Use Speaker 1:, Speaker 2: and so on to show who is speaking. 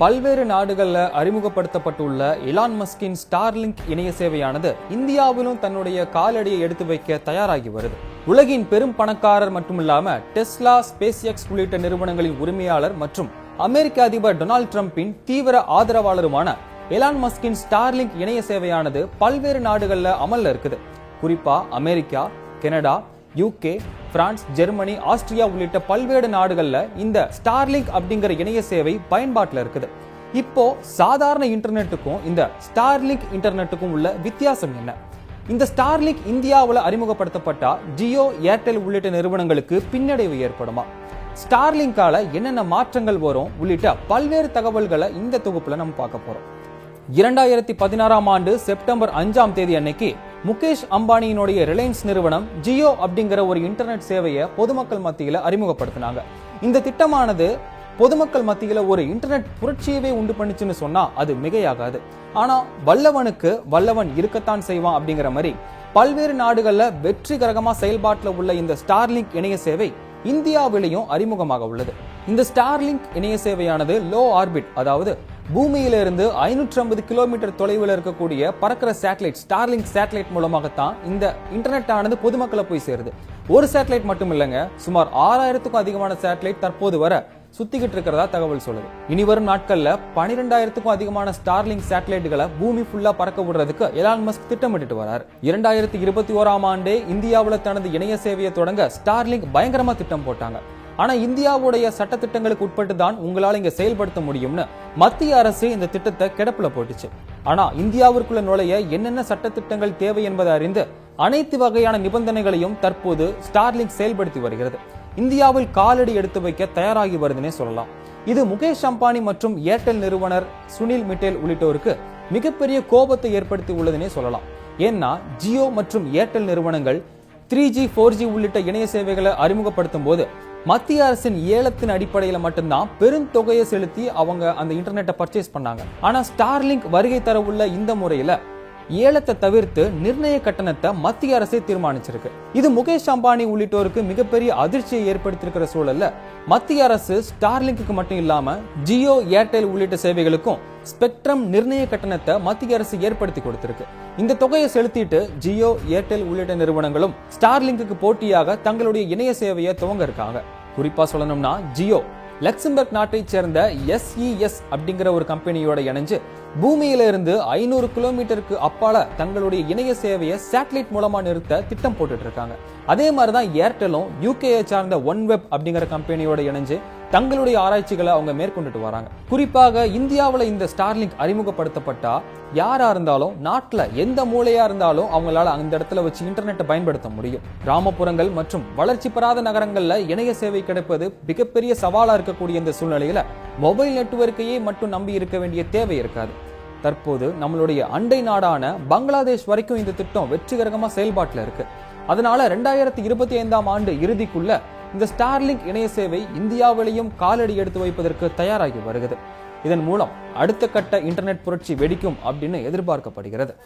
Speaker 1: பல்வேறு நாடுகளில் அறிமுகப்படுத்தப்பட்டுள்ள Elon மஸ்கின் Starlink இணைய சேவையானது இந்தியாவிலும் தன்னுடைய காலடியை எடுத்து வைக்க தயாராகி வருது. உலகின் பெரும் பணக்காரர் மட்டுமில்லாம டெஸ்லா ஸ்பேஸ் எக்ஸ் உள்ளிட்ட நிறுவனங்களின் உரிமையாளர் மற்றும் அமெரிக்க அதிபர் டொனால்ட் ட்ரம்பின் தீவிர ஆதரவாளருமான எலான் மஸ்கின் ஸ்டார்லிங்க் இணைய சேவையானது பல்வேறு நாடுகளில் அமல்ல இருக்குது. குறிப்பா America Canada UK France Germany Austria உள்ளிட்ட பல்வேறு நாடுகளில் இந்த ஸ்டார்லிங்க் அப்படிங்கிற இணைய சேவை பயன்பாட்டில் இருக்குது. இப்போ சாதாரண இன்டர்நெட்டுக்கும் இந்த ஸ்டார்லிங்க் இன்டர்நெட்டுக்கும் உள்ள வித்தியாசம் என்ன? இந்த ஸ்டார்லிங்க் இந்தியாவில் அறிமுகப்படுத்தப்பட்டா ஜியோ ஏர்டெல் உள்ளிட்ட நிறுவனங்களுக்கு பின்னடைவு ஏற்படுமா? ஸ்டார்லிங்கால என்னென்ன மாற்றங்கள் வரும் உள்ளிட்ட பல்வேறு தகவல்களை இந்த தொகுப்புல நம்ம பார்க்க போறோம். இரண்டாயிரத்தி பதினாறாம் ஆண்டு செப்டம்பர் அஞ்சாம் தேதி அன்னைக்கு முகேஷ் அம்பானியினுடைய ரிலையன்ஸ் நிறுவனம் ஜியோ அப்படிங்கிற ஒரு இன்டர்நெட் சேவையை பொதுமக்கள் மத்தியில் அறிமுகப்படுத்தினாங்க. இந்த திட்டமானது பொதுமக்கள் மத்தியில் ஒரு இன்டர்நெட் புரட்சியவே உண்டு பண்ணுச்சுன்னு சொன்னா அது மிகையாகாது. ஆனா வல்லவனுக்கு வல்லவன் இருக்கத்தான் செய்வான் அப்படிங்கிற மாதிரி பல்வேறு நாடுகளில் வெற்றிகரகமாக செயல்பாட்டில் உள்ள இந்த ஸ்டார்லிங்க் இணைய சேவை இந்தியாவிலையும் அறிமுகமாக உள்ளது. இந்த ஸ்டார்லிங்க் இணைய சேவையானது லோ ஆர்பிட் அதாவது பூமியிலிருந்து ஐநூற்றி ஐம்பது கிலோமீட்டர் தொலைவில் இருக்கக்கூடிய பறக்கிற சேட்டலைட் ஸ்டார்லிங் சேட்டலைட் மூலமாகத்தான் இந்த இன்டர்நெட் ஆனது பொதுமக்களை போய் சேருது. ஒரு சேட்டலைட் மட்டும் இல்லைங்க சுமார் ஆறாயிரத்துக்கும் அதிகமான சேட்டலைட் தற்போது வர சுத்திக்கிட்டு இருக்கிறதா தகவல் சொல்லுது. இனி வரும் நாட்கள்ல பனிரெண்டாயிரத்துக்கும் அதிகமான ஸ்டார்லிங் சேட்டலைட்டுகளை பூமி ஃபுல்லா பறக்க விடுறதுக்கு எலான் மஸ்க் திட்டமிட்டு வரார். இரண்டாயிரத்தி இருபத்தி ஓராம் ஆண்டே இந்தியாவில் தனது இணைய சேவையை தொடங்க ஸ்டார்லிங் பயங்கரமா திட்டம் போட்டாங்க. ஆனால் இந்தியாவுடைய சட்டத்திட்டங்களுக்கு உட்பட்டு தான் உங்களால் இங்கே செயல்படுத்த முடியும்னு மத்திய அரசு இந்த திட்டத்தை கிடப்பில் போட்டுச்சு. ஆனால் இந்தியாவிற்குள்ள நுழைய என்னென்ன சட்டத்திட்டங்கள் தேவை என்பதை அறிந்து அனைத்து வகையான நிபந்தனைகளையும் தற்போது ஸ்டார்லிங்க் செயல்படுத்தி வருகிறது. இந்தியாவில் காலடி எடுத்து வைக்க தயாராகி வருதுன்னே சொல்லலாம். இது முகேஷ் அம்பானி மற்றும் ஏர்டெல் நிறுவனர் சுனில் மிட்டேல் உள்ளிட்டோருக்கு மிகப்பெரிய கோபத்தை ஏற்படுத்தி உள்ளதுன்னே சொல்லலாம். ஏன்னா ஜியோ மற்றும் ஏர்டெல் நிறுவனங்கள் த்ரீ ஜி ஃபோர் ஜி உள்ளிட்ட இணைய சேவைகளை அறிமுகப்படுத்தும் போது மத்திய அரசின் ஏலத்தின் அடிப்படையில் மட்டும்தான் பெருந்தொகையை செலுத்தி அவங்க அந்த இன்டர்நெட்டை பர்ச்சேஸ் பண்ணாங்க. ஆனா ஸ்டார்லிங்க் வருகை தர உள்ள இந்த முறையில ஏலத்தை தவிர்த்து நிர்ணய கட்டணத்தை மத்திய அரசே தீர்மானிச்சிருக்கு. இது முகேஷ் அம்பானி உள்ளிட்டோருக்கு மிகப்பெரிய அதிர்ச்சியை ஏற்படுத்தியிருக்கிற சூழல்ல மத்திய அரசு ஸ்டார்லிங்க்கு மட்டும் இல்லாம ஜியோ ஏர்டெல் உள்ளிட்ட சேவைகளுக்கும் ஸ்பெக்ட்ரம் நிர்ணய கட்டணத்தை மத்திய அரசு ஏற்படுத்தி கொடுத்திருக்கு. இந்த தொகையை செலுத்திட்டு ஜியோ ஏர்டெல் உள்ளிட்ட நிறுவனங்களும் ஸ்டார்லிங்குக்கு போட்டியாக தங்களுடைய இணைய சேவையை துவங்க இருக்காங்க. குறிப்பா சொல்லணும்னா ஜியோ. லக்சம்பர்க் நாட்டைச் சேர்ந்த எஸ்இஎஸ் அப்படிங்கிற ஒரு கம்பெனியோட இணைஞ்சு பூமியில இருந்து ஐநூறு கிலோமீட்டருக்கு அப்பால தங்களுடைய இணைய சேவையை சேட்டலைட் மூலமா நிறுத்த திட்டம் போட்டுட்டு இருக்காங்க. அதே மாதிரி தான் ஏர்டெலும் யூகேயை சார்ந்த ஒன் வெப் அப்படிங்கிற கம்பெனியோட இணைஞ்சு தங்களுடைய ஆராய்ச்சிகளை அவங்க மேற்கொண்டுட்டு வராங்க. குறிப்பாக இந்தியாவில் இந்த ஸ்டார்லிங்க் அறிமுகப்படுத்தப்பட்டா யாரா இருந்தாலும் நாட்டில் எந்த மூலையா இருந்தாலும் அவங்களால அந்த இடத்துல வச்சு இன்டர்நெட்டை பயன்படுத்த முடியும். கிராமப்புறங்கள் மற்றும் வளர்ச்சி பெறாத நகரங்களில் இணைய சேவை கிடைப்பது மிகப்பெரிய சவாலா இருக்கக்கூடிய இந்த சூழ்நிலையில மொபைல் நெட்வொர்க்கையே மட்டும் நம்பி இருக்க வேண்டிய தேவை இருக்காது. தற்போது நம்மளுடைய அண்டை நாடான பங்களாதேஷ் வரைக்கும் இந்த திட்டம் வெற்றிகரமாக செயல்பாட்டில் இருக்கு. அதனால ரெண்டாயிரத்தி இருபத்தி ஐந்தாம் ஆண்டு இறுதிக்குள்ள இந்த ஸ்டார்லிங்க் இணைய சேவை இந்தியாவிலையும் காலடி எடுத்து வைப்பதற்கு தயாராகி வருகிறது. இதன் மூலம் அடுத்த கட்ட இன்டர்நெட் புரட்சி வெடிக்கும் அப்படின்னு எதிர்பார்க்கப்படுகிறது.